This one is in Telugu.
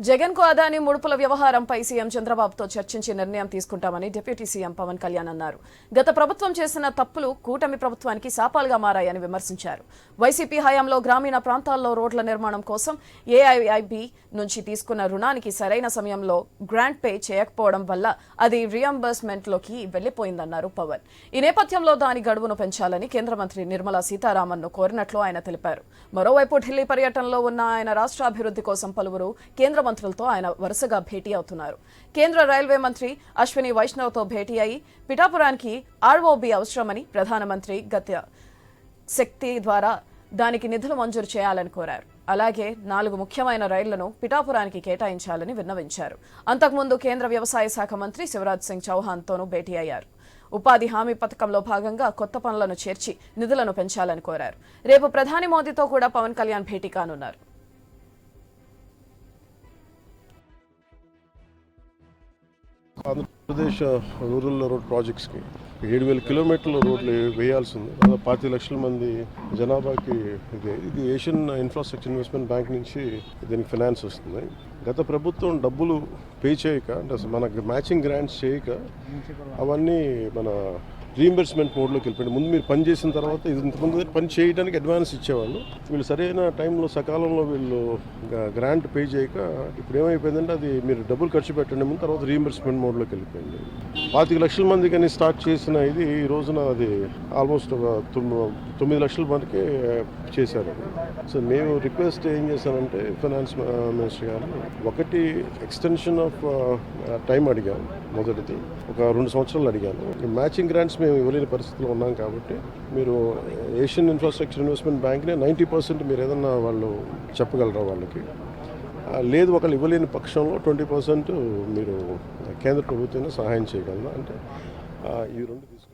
జగన్కు అదాని ముడుపుల వ్యవహారంపై సీఎం చంద్రబాబుతో చర్చించి నిర్ణయం తీసుకుంటామని డిప్యూటీ సీఎం పవన్ కళ్యాణ్ అన్నారు. గత ప్రభుత్వం చేసిన తప్పులు కూటమి ప్రభుత్వానికి శాపాలుగా మారాయని విమర్శించారు. వైసీపీ హయాంలో గ్రామీణ ప్రాంతాల్లో రోడ్ల నిర్మాణం కోసం ఏఐఐబి నుంచి తీసుకున్న రుణానికి సరైన సమయంలో గ్రాంట్ పే చేయకపోవడం వల్ల అది రియంబర్స్మెంట్లోకి వెళ్ళిపోయిందన్నారు పవన్. ఈ నేపథ్యంలో దాని గడువును పెంచాలని కేంద్ర మంత్రి నిర్మలా సీతారామన్ను కోరినట్లు ఆయన తెలిపారు. మరోవైపు ఢిల్లీ పర్యటనలో ఉన్న ఆయన రాష్ట్రాభివృద్ధి కోసం పలువురు కేంద్ర మంత్రులతో ఆయన వరుసగా భేటీ అవుతున్నారు. కేంద్ర రైల్వే మంత్రి అశ్విని వైష్ణవ్తో భేటీ అయి పిఠాపురానికి ఆర్ఓబి అవసరమని ప్రధానమంత్రి గత శక్తి ద్వారా దానికి నిధులు మంజూరు చేయాలని కోరారు. అలాగే నాలుగు ముఖ్యమైన రైళ్ళను పిఠాపురానికి కేటాయించాలని విన్నవించారు. అంతకుముందు కేంద్ర వ్యవసాయ శాఖ మంత్రి శివరాజ్ సింగ్ చౌహాన్తోనూ భేటీ అయ్యారు. ఉపాధి హామీ పథకంలో భాగంగా కొత్త పనులను చేర్చి నిధులను పెంచాలని కోరారు. రేపు ప్రధాని మోదీతో కూడా పవన్ కళ్యాణ్ భేటీ కానున్నారు. ఆంధ్రప్రదేశ్ రూరల్ రోడ్ ప్రాజెక్ట్స్కి ఏడు వేల కిలోమీటర్ల రోడ్లు వేయాల్సి ఉంది పాతి లక్షల మంది జనాభాకి ఇది ఇది ఏషియన్ ఇన్ఫ్రాస్ట్రక్చర్ ఇన్వెస్ట్మెంట్ బ్యాంక్ నుంచి దీనికి ఫైనాన్స్ వస్తుంది. గత ప్రభుత్వం డబ్బులు పే చేయక అంటే మనకి మ్యాచింగ్ గ్రాంట్స్ చేయక అవన్నీ మన రీఎంబర్స్మెంట్ మోడ్లోకి వెళ్ళిపోయింది ముందు మీరు పని చేసిన తర్వాత ఇది ఇంతకుముందు పని చేయడానికి అడ్వాన్స్ ఇచ్చేవాళ్ళు. వీళ్ళు సరైన టైంలో సకాలంలో వీళ్ళు గ్రాంట్ పే చేయక ఇప్పుడు ఏమైపోయిందంటే అది మీరు డబ్బులు ఖర్చు పెట్టండి ముందు తర్వాత రీఎంబర్స్మెంట్ మోడ్లోకి వెళ్ళిపోయింది. పాతిక లక్షల మంది కానీ స్టార్ట్ చేసిన ఇది ఈ రోజున అది ఆల్మోస్ట్ ఒక తొమ్మిది లక్షల మందికి చేశారు సో మేము రిక్వెస్ట్ ఏం చేశానంటే ఫైనాన్స్ మినిస్టర్ గారు ఒకటి ఎక్స్టెన్షన్ ఆఫ్ టైం అడిగాను. మొదటిది ఒక రెండు సంవత్సరాలు అడిగాను. మ్యాచింగ్ గ్రాంట్స్ మేము ఇవ్వలేని పరిస్థితిలో ఉన్నాం కాబట్టి మీరు ఏషియన్ ఇన్ఫ్రాస్ట్రక్చర్ ఇన్వెస్ట్మెంట్ బ్యాంక్నే నైంటీ పర్సెంట్ మీరు ఏదన్నా వాళ్ళు చెప్పగలరా వాళ్ళకి? లేదు ఒకళ్ళు ఇవ్వలేని పక్షంలో ట్వంటీ పర్సెంట్ మీరు కేంద్ర ప్రభుత్వమే సహాయం చేయగలరా? అంటే ఈ రెండు తీసుకు